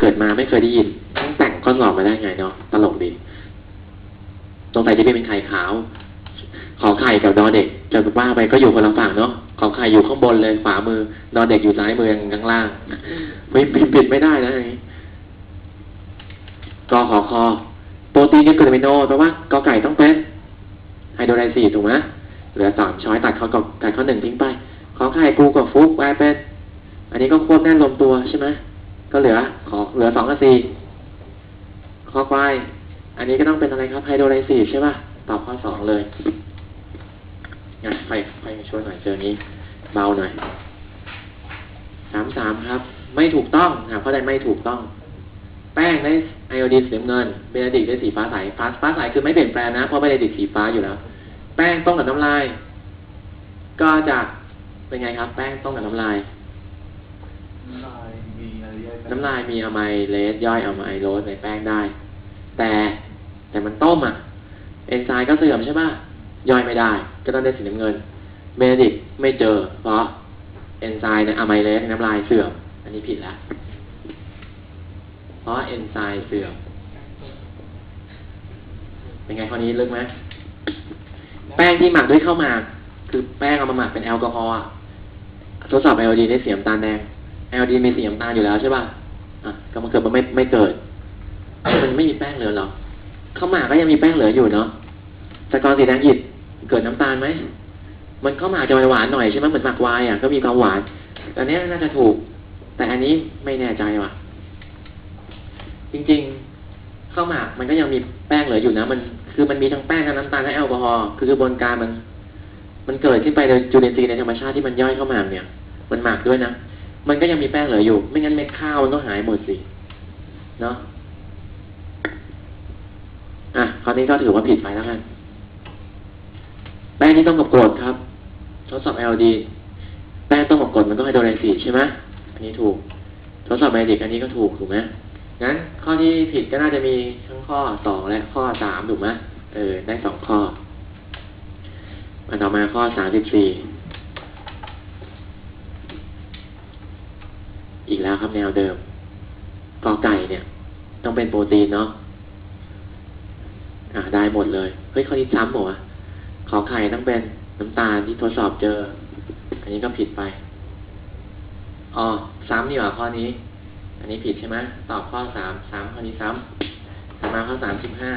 เกิดมาไม่เคยได้ยินต้องแต่งข้อสอบมาได้ไงเนาะตลกดีตรงใส่ที่เป็นไข่ขาว ขอไข่กับดอเด็กจะว่าไปก็อยู่คนละฝั่งเนาะขอไข่อยู่ข้างบนเลยขวามือ ดอเด็กอยู่ซ้ายมือข้างล่าง ไม่ปิดปิดไม่ได้นะอย่างนี้กอขอคอโปรตีนกับกลูตามิโนแปลว่ากอไก่ต้องเป็นไฮโดรไลซีถูกไหมเหลือสามช้อยตัดข้อกบตัดข้อหนึ่งทิ้งไป ขอไข่กูกับฟุกกลายเป็น อันนี้ก็ควบแน่นลงตัวใช่ไหม ก็เหลือขอเหลือสองกับสี่ข้อควาย อันนี้ก็ต้องเป็นอะไรครับไฮโดรไลซีสใช่ป่ะ ตอบข้อสองเลยงั้นไฟไฟมาช่วยหน่อยเจอนี้ เบาหน่อยสามสามครับ ไม่ถูกต้องหาข้อใดไม่ถูกต้อง แป้งได้ไอโอดีนสีเงินเบนดิกได้สีฟ้าใสฟ้าฟ้าใสคือไม่เปลี่ยนแปลงนะ เพราะเบนดิกสีฟ้าอยู่แล้ว แป้งต้มกับน้ำลาย ก็จะเป็นไงครับ แป้งต้มกับน้ำลายน้ำลาย น้ำลายมีอะไมเลสย่อยอะไมโลสในแป้งได้ แต่แต่มันต้มอะ เอนไซม์ก็เสื่อมใช่ป่ะ ย่อยไม่ได้ ก็ต้องได้สีน้ำเงินเบนดิกไม่เจอ เพราะเอนไซม์ในอะไมเลสน้ำลายเสื่อม อันนี้ผิดแล้วเพราะเอนไซม์เสื่อม เป็นไงข้อนี้ลึกไหมแป้งที่หมักด้วยข้าวหมากคือแป้งเอามาหมักเป็นแอลกอฮอล์ทดสอบไอโอดีนได้เสีน้ำตาลแดงไอโอดีนมีเสีน้ำตาลอยู่แล้วใช่ป่ะ อะก็มันเกิดมันไม่ไม่เกิด มันไม่มีแป้งเหลือหรอข้าวหมากก็ยังมีแป้งเหลืออยู่เนาะสกอร์สีแดงอิดเกิดน้ำตาลไหม มันข้าวหมากจะหวานหน่อยใช่ไหมเหมือนหมากวายอะก็มีความหวาน อันนี้น่าจะถูก แต่อันนี้ไม่แน่ใจว่ะ จริงๆข้าวหมากมันก็ยังมีแป้งเหลืออยู่นะ มันคือมันมีทั้งแป้งทั้งน้ำตาลและแอลกอฮอล์คือกระบวนการมัน มันเกิดขึ้นไปโดยจุลินทรีย์ในธรรมชาติที่มันย่อยเข้าหมากเนี่ย มันหมักด้วยนะ มันก็ยังมีแป้งเหลืออยู่ ไม่งั้นเม็ดข้าวมันก็หายหมดสิ เนาะอะคราวนี้ก็ถือว่าผิดไปแล้วกันแป้งที่ต้องกับกรดครับ ทดสอบ LD แป้งต้องกับกรดมันก็ไฮโดรไลซีสใช่ไหมอันนี้ถูก ทดสอบไมดิกอันนี้ก็ถูกถูกไหมงั้นข้อที่ผิดก็น่าจะมีทั้งข้อสองและข้อสามถูกไหมเออ ได้สองข้อมาต่อมาข้อสามสิบสี่ อีกแล้วครับแนวเดิมกอไก่เนี่ย ต้องเป็นโปรตีนเนาะอ่า ได้หมดเลย เฮ้ยข้อนี้ซ้ำหรอขอไข่ต้องเป็นน้ำตาลที่ทดสอบเจอ อันนี้ก็ผิดไป อ๋อ ซ้ำนี่หว่าข้อนี้ อันนี้ผิดใช่ไหมตอบข้อสามสามข้อนี้ซ้ำต่อมาข้อสามสิบห้า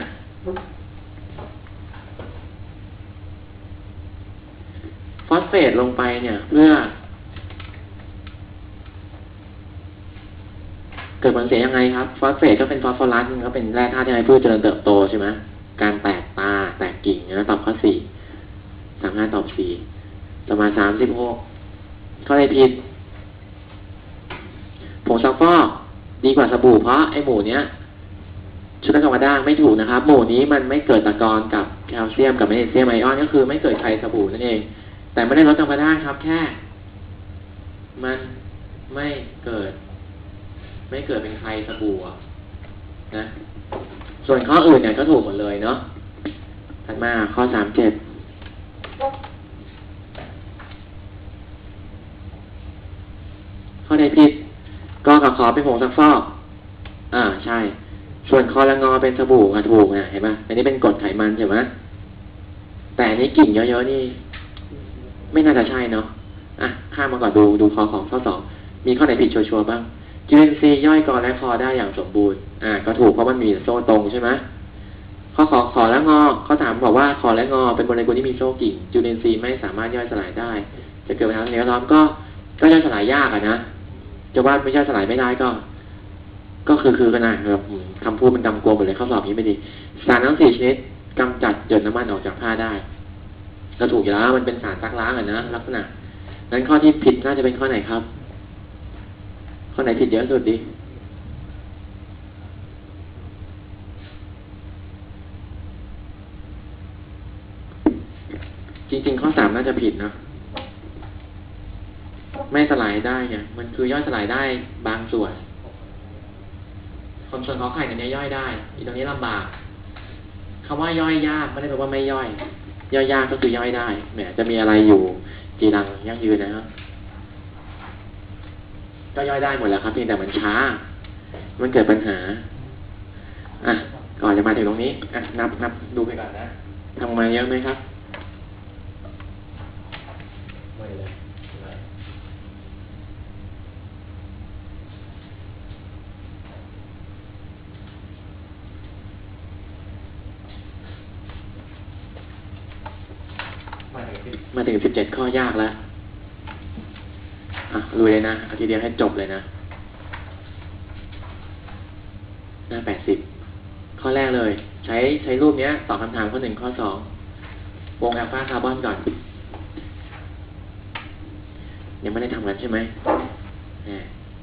ฟอสเฟตลงไปเนี่ย เพื่อ เกิดผลเสียยังไงครับฟอสเฟตก็เป็นฟอสฟอรัสก็เป็นแร่ธาตุที่ให้พืชเจริญเติบโตใช่ไหมการแตกตาแตกกิ่งนะตอบข้อสี่สามห้าตอบสี่ต่อมาสามสิบหกข้อใดผิดผงซักฟอกดีกว่าสบู่เพราะไอหมูเนี้ยชุดนักกรรมด้างไม่ถูกนะครับ หมู่นี้มันไม่เกิดตะกอนกับแคลเซียมกับแมกนีเซียมไอออนก็คือไม่เกิดไขสบู่นั่นเอง แต่ไม่ได้ลดกรรมด้างครับแค่ มันไม่เกิด ไม่เกิดเป็นไขสบู่อะนะส่วนข้ออื่นเนี่ยก็ถูกหมดเลยเนาะถัดมาข้อสามเจ็ดข้อใดผิดกอกับขอเป็นผงซักฟอก อ่าใช่ ส่วนคอละงอเป็นสบู่อะถูกอะเห็นไหมอันนี้เป็นกรดไขมันใช่ไหมแต่อันนี้กลิ่นเยอะๆนี่ ไม่น่าจะใช่เนาะอะข้ามมาก่อนดูดูคอของข้อสองมีข้อไหนผิดชัวร์ๆบ้าง จุลินทรีย์ย่อยกรและคอได้อย่างสมบูรณ์ อ่า ก็ถูกเพราะมันมีโซ่ตรงใช่ไหมข้อขอขอและงอข้อถามบอกว่าขอและงอเป็นโมเลกุลที่มีโซ่กิ่งจุลินทรีย์ไม่สามารถย่อยสลายได้ จะเกิดปัญหาสิ่งแวดล้อมก็ก็ย่อยสลายยากอะนะจะว่าไม่ย่อยสลายไม่ได้ก็ ก็คือคือกันนะครับคำพูดมันกำกวมหมดเลยข้อสอบนี้ไม่ดีสารทั้งสี่ชนิดกำจัดหยดน้ำมันออกจากผ้าได้ก็ถูกอยู่แล้วมันเป็นสารซักล้างอะนะลักษณะนั้นข้อที่ผิดน่าจะเป็นข้อไหนครับ ข้อไหนผิดเยอะสุดดิจริงๆ ข้อสามน่าจะผิดนะ ไม่สลายได้ไงมันคือย่อยสลายได้บางส่วนคนส่วนขอไข่กันเนี้ยย่อยได้ อีตรงนี้ลำบากคำว่าย่อยยากไม่ได้แปลว่าไม่ย่อย ย่อยยากก็คือย่อยได้แหมจะมีอะไรอยู่จีรังยั่งยืนนะครับ ก็ย่อยได้หมดแล้วครับเพียงแต่มันช้า มันเกิดปัญหา อะ ก่อนจะมาถึงตรงนี้ อะ นับนับดูไปก่อนนะทำมาเยอะไหมครับไม่เลยไม่มาถึงที่มาถึงสิบเจ็ดข้อยากแล้ว อะลุยเลยนะเอาทีเดียวให้จบเลยนะ หน้าแปดสิบข้อแรกเลย ใช้ใช้รูปเนี้ยตอบคำถามข้อหนึ่งข้อสองวงแอลฟาคาร์บอนก่อนยังไม่ได้ทำกันใช่ไหมแหม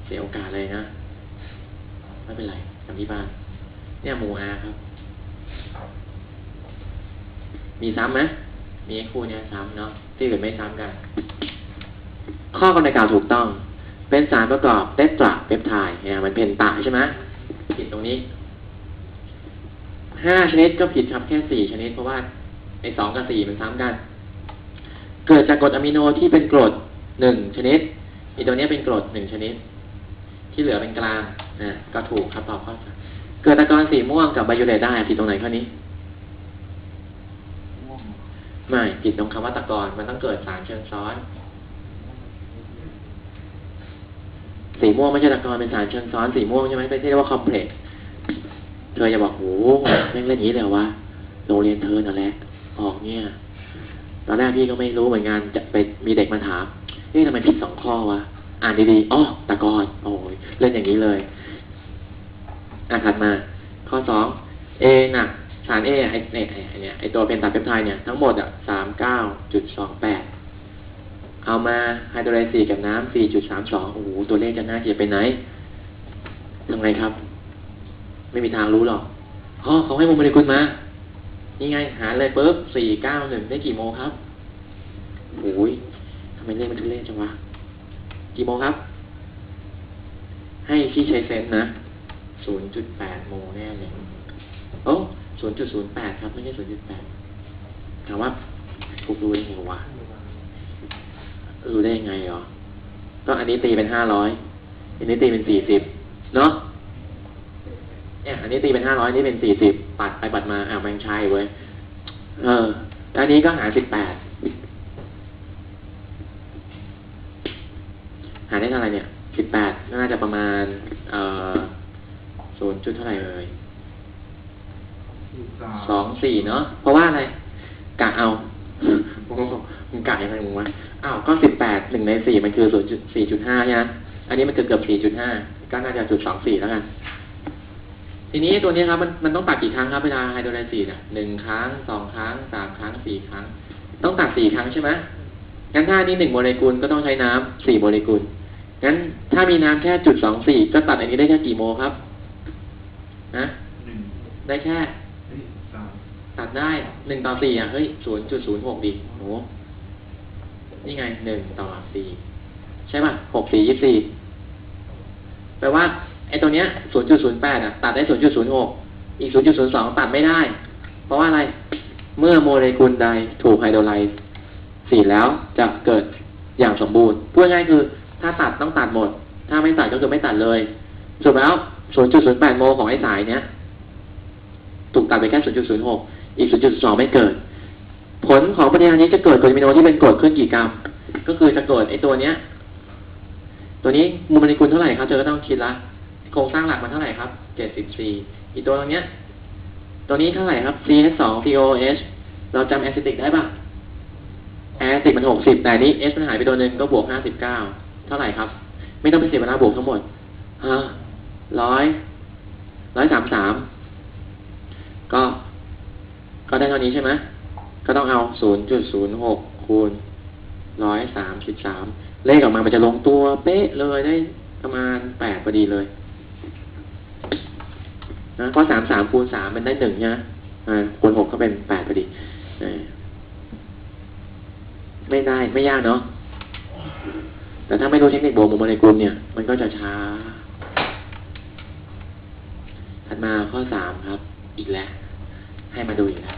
เสียโอกาสเลยนะ ไม่เป็นไรทำที่บ้าน เนี่ยหมูอาครับ มีซ้ำไหมมีคู่เนี้ยซ้ำเนาะที่อื่นไม่ซ้ำกัน ข้อกำหนดการถูกต้อง เป็นสารประกอบเตตราเปปไทด์เนี่ยมันเป็นตาใช่ไหมผิดตรงนี้ห้าชนิดก็ผิดครับแค่สี่ชนิด เพราะว่าไอ้สองกับสี่มันซ้ำกัน เกิดจากกรดอะมิโนที่เป็นกรดหนึ่งชนิดอีตัวนี้เป็นกรดหนึ่งชนิด ที่เหลือเป็นกลางนะก็ถูกครับตอบข้อสามเกิดตะกอนสีม่วงกับไบโอเลตได้ผิดตรงไหนข้อนี้ไม่ผิดตรงคำว่าตะกอนมันต้องเกิดสารเชิงซ้อน สีม่วงไม่ใช่ตะกอนเป็นสารเชิงซ้อนสีม่วงใช่ไหมไม่ใช่เรียกว่าคอมเพล็กซ์เธอจะบอกโอ้โหแม่งเล่นอย่างนี้เลยวะโรงเรียนเธอนั่นแหละออกเนี่ยตอนแรกพี่ก็ไม่รู้เหมือนกันจะไปมีเด็กมาถามเอ๊ะทำไมผิดสองข้อวะอ่านดีๆอ๋อตะกอนโอ้ยเล่นอย่างนี้เลยอะถัดมา ข้อสองเอหนักสารเอไอเนี่ยไอเนี่ยไอตัวเป็นตับเปปไทด์เนี่ยทั้งหมดอะสามเก้าจุดสองแปด เอามาไฮโดรไลซ์กับน้ำ4.32 โอ้โห ตัวเลขจะน่าเกลียดไปไหนทำไงครับ ไม่มีทางรู้หรอกอ๋อเขาให้โมเลกุลมา นี่ไง หาเลยปุ๊บ491 ได้กี่โมครับโอ้ยทำไมเลขมันทุเรศจังวะ กี่โมครับ ให้ที่ใช้เซนส์นะ 0.8 โมแน่เลยโอ้0.08 ครับ ไม่ใช่ 0.8ถามว่าถูกดูได้ไงวะ รู้ได้ยังไงเหรอก็อันนี้ตีเป็นห้าร้อยอันนี้ตีเป็นสี่สิบเนาะเนี่ยอันนี้ตีเป็นห้าร้อยนี่เป็นสี่สิบปัดไปปัดมาอ่ามันใช่เว้ยเอออันนี้ก็หาสิบแปดหาได้เท่าไหร่เนี่ยสิบแปดน่าจะประมาณ เอ่อศูนย์จุดเท่าไหร่เอ่ยสิบสามสองสี่เนาะเพราะว่าอะไรกะเอา มึงกะยังไงมึงวะอ้าวก็สิบแปดหนึ่งในสี่มันคือศูนย์จุดสี่จุดห้าใช่ไหมอันนี้มันเกือบเกือบสี่จุดห้าก็น่าจะจุดสองสี่แล้วกันทีนี้ตัวนี้ครับมันมันต้องตัดกี่ครั้งครับเวลาไฮโดรไลซีเนี่ยหนึ่งครั้งสองครั้งสามครั้งสี่ครั้ง ต้องตัดสี่ครั้งใช่ไหมงั้นถ้านี้หนึ่งโมเลกุลก็ต้องใช้น้ำสี่โมเลกุลงั้นถ้ามีน้ำแค่จุดสองสี่ก็ตัดอันนี้ได้แค่กี่โมครับนะหนึ่งได้แค่เฮ้ยสามตัดได้หนึ่งต่อสี่อะเฮ้ยศูนย์จุดศูนย์หกดิโห นี่ไงหนึ่งต่อสี่ใช่ป่ะหกสี่ยี่สี่แปลว่าไอ้ตัวเนี้ยศูนย์จุดศูนย์แปดอะตัดได้ศูนย์จุดศูนย์หกอีกศูนย์จุดศูนย์สองตัดไม่ได้ เพราะว่าอะไรเมื่อโมเลกุลใดถูกไฮโดรไลซ์สี่แล้วจะเกิดอย่างสมบูรณ์พูดง่ายคือถ้าตัดต้องตัดหมด ถ้าไม่ตัดก็คือไม่ตัดเลยสรุปแล้วศูนย์จุดศูนย์แปดโมของไอ้สายเนี้ยถูกตัดไปแค่0.06อีก0.2ไม่เกิด ผลของปฏิกิริยานี้จะเกิดกรดอะมิโนที่เป็นกรดเคลื่อนกี่กรัม ก็คือจะเกิดไอตัวเนี้ย ตัวนี้โมเลกุลเท่าไหร่ครับเธอก็ต้องคิดละโครงสร้างหลักมันเท่าไหร่ครับ74อีกตัวตรงเนี้ย ตัวนี้เท่าไหร่ครับ CH2 COH เราจำแอซิติกได้ปะแอซิติกมัน60แต่นี้ S มันหายไปตัวหนึ่งก็บวก59เท่าไหร่ครับ ไม่ต้องไปเสียเวลาบวกทั้งหมดฮะร้อยร้อยสามสามก็ ก็ได้เท่านี้ใช่ไหม ก็ต้องเอา0.06คูณ133เลขออกมามันจะลงตัวเป๊ะเลยได้ประมาณ8พอดีเลยนะเพราะ33คูณ3มันได้1ใช่ไหมอ่าคูณ6ก็เป็น8พอดีไม่ได้ไม่ยากเนาะแต่ถ้าไม่รู้เทคนิคโบวกโมเลกุลเนี่ย มันก็จะช้า ถัดมาข้อสามครับ อีกแล้ว ให้มาดูอีกแล้ว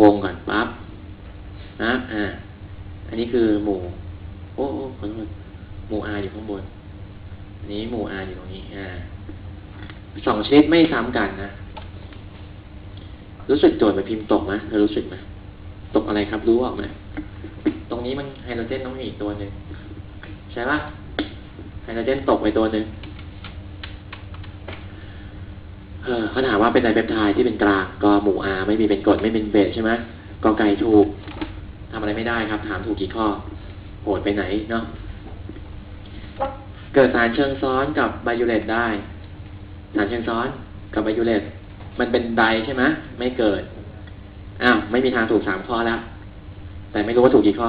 วงก่อนปั๊บนะอ่า อันนี้คือหมู่โอ้โอ้ขอโทษหมู่ R อยู่ข้างบน อันนี้หมู่ R อยู่ตรงนี้อ่าสองชนิดไม่ซ้ำกันนะ รู้สึกโจทย์มันพิมพ์ตกไหมเธอรู้สึกไหมตกอะไรครับรู้ออกไหมตรงนี้มันไฮโดรเจนต้องมีอีกตัวหนึ่งใช่ปะไฮโดรเจนตกไปตัวหนึ่ง เขาถามว่าเป็นไดเปปไทด์ที่เป็นกลางก็หมู่อาไม่มีเป็นกรดไม่เป็นเบสใช่ไหมกอไก่ถูกทำอะไรไม่ได้ครับ ถามถูกกี่ข้อโหดไปไหนเนาะเกิดสารเชิงซ้อนกับไบยูเลตได้ สารเชิงซ้อนกับไบยูเลตมันเป็นไดใช่ไหมไม่เกิดอ้าวไม่มีทางถูกสามข้อแล้ว แต่ไม่รู้ว่าถูกกี่ข้อ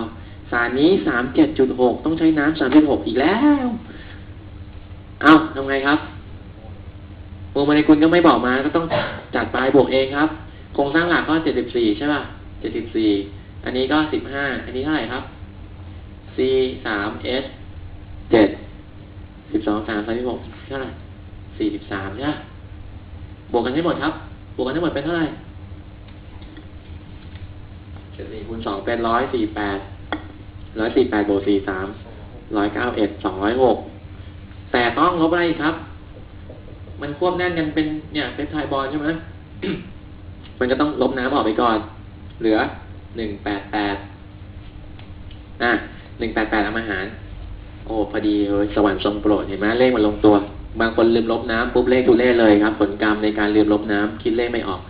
สารนี้สามเจ็ดจุดหกต้องใช้น้ำสามจุดหกอีกแล้ว เอ้าทำไงครับ โมโมเลกุลก็ไม่บอกมา ก็ต้องจัดไปบวกเองครับ โครงสร้างหลักก็เจ็ดสิบสี่ใช่ป่ะเจ็ดสิบสี่อันนี้ก็สิบห้าอันนี้เท่าไหร่ครับ C สาม S เจ็ดสิบสองสามสามสิบหกเท่าไหร่สี่สิบสามใช่ไหมบวกกันให้หมดครับ บวกกันให้หมดเป็นเท่าไหร่เจ็ดสี่คูณสองเป็นร้อยสี่แปดร้อยสี่แปดบวกสี่สามร้อยเก้าเอ็ดสองร้อยหกแต่ต้องลบอะไรครับ มันควบแน่นกันเป็นเนี่ยเป็นไทยบอลใช่ไหมมันก็ต้องลบน้ำออกไปก่อน เหลือหนึ่งแปดแปดอะหนึ่งแปดแปดเอามาหาร โอ้พอดีเลยสวรรค์ทรงโปรดเห็นไหมเลขมันลงตัว บางคนลืมลบน้ำปุ๊บเลขทุเล่เลยครับ ผลกรรมในการลืมลบน้ำคิดเลขไม่ออก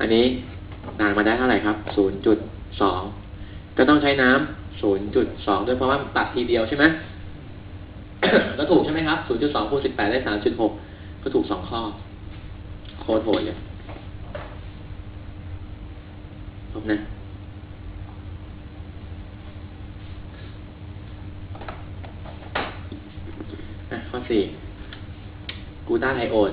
อันนี้ต่างมาได้เท่าไหร่ครับศูนย์จุดสองก็ต้องใช้น้ำศูนย์จุดสองด้วยเพราะว่าตัดทีเดียวใช่ไหมก็ถูกใช่ไหมครับศูนย์จุดสองคูณสิบแปดได้สามจุดหก ก็ถูกสองข้อ โคตรโหดเลยครบนะอะข้อสี่กูต้าไทโอน